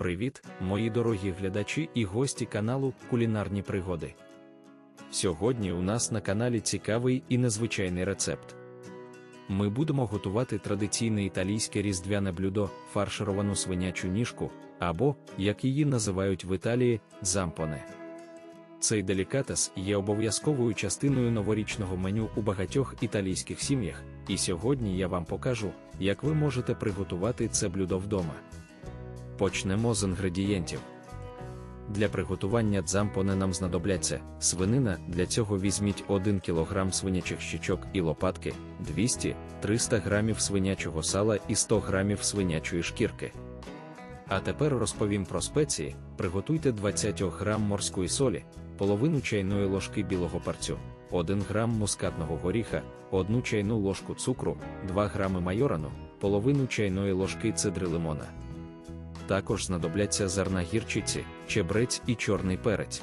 Привіт, мої дорогі глядачі і гості каналу Кулінарні пригоди. Сьогодні у нас на каналі цікавий і незвичайний рецепт. Ми будемо готувати традиційне італійське різдвяне блюдо, фаршировану свинячу ніжку, або, як її називають в Італії, зампоне. Цей делікатес є обов'язковою частиною новорічного меню у багатьох італійських сім'ях, і сьогодні я вам покажу, як ви можете приготувати це блюдо вдома. Почнемо з інгредієнтів. Для приготування дзампоне нам знадобляться свинина, для цього візьміть 1 кг свинячих щічок і лопатки, 200-300 г свинячого сала і 100 г свинячої шкірки. А тепер розповім про спеції: приготуйте 20 г морської солі, половину чайної ложки білого парцю, 1 г мускатного горіха, 1 чайну ложку цукру, 2 г майорану, половину чайної ложки цедри лимона. Також знадобляться зерна гірчиці, чебрець і чорний перець.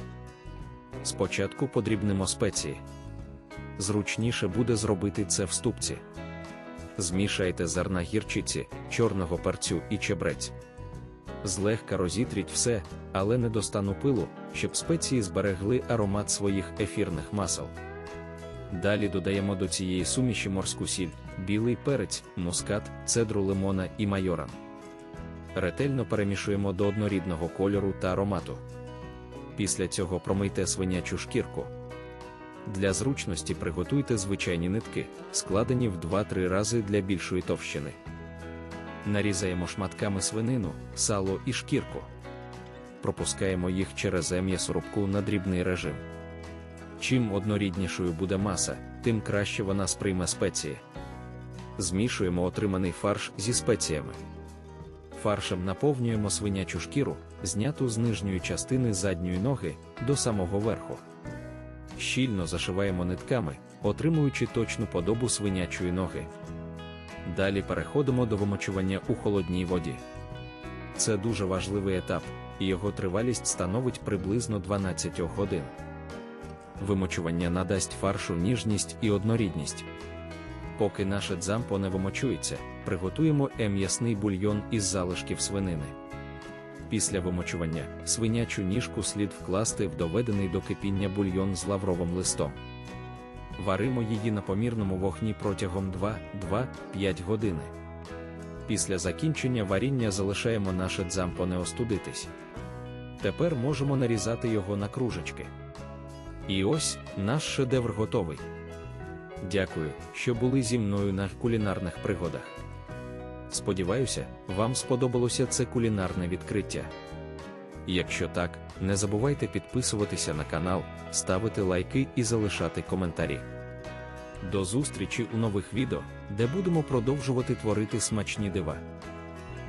Спочатку подрібнемо спеції. Зручніше буде зробити це в ступці. Змішайте зерна гірчиці, чорного перцю і чебрець. Злегка розітріть все, але не до стану пилу, щоб спеції зберегли аромат своїх ефірних масел. Далі додаємо до цієї суміші морську сіль, білий перець, мускат, цедру лимона і майоран. Ретельно перемішуємо до однорідного кольору та аромату. Після цього промийте свинячу шкірку. Для зручності приготуйте звичайні нитки, складені в 2-3 рази для більшої товщини. Нарізаємо шматками свинину, сало і шкірку. Пропускаємо їх через м'ясорубку на дрібний режим. Чим одноріднішою буде маса, тим краще вона сприйме спеції. Змішуємо отриманий фарш зі спеціями. Фаршем наповнюємо свинячу шкіру, зняту з нижньої частини задньої ноги до самого верху. Щільно зашиваємо нитками, отримуючи точну подобу свинячої ноги. Далі переходимо до вимочування у холодній воді. Це дуже важливий етап, і його тривалість становить приблизно 12 годин. Вимочування надасть фаршу ніжність і однорідність. Поки наше дзампо не вимочується, приготуємо м'ясний бульйон із залишків свинини. Після вимочування свинячу ніжку слід вкласти в доведений до кипіння бульйон з лавровим листом. Варимо її на помірному вогні протягом 2-2-5 години. Після закінчення варіння залишаємо наше дзампо не остудитись. Тепер можемо нарізати його на кружечки. І ось наш шедевр готовий. Дякую, що були зі мною на кулінарних пригодах. Сподіваюся, вам сподобалося це кулінарне відкриття. Якщо так, не забувайте підписуватися на канал, ставити лайки і залишати коментарі. До зустрічі у нових відео, де будемо продовжувати творити смачні дива.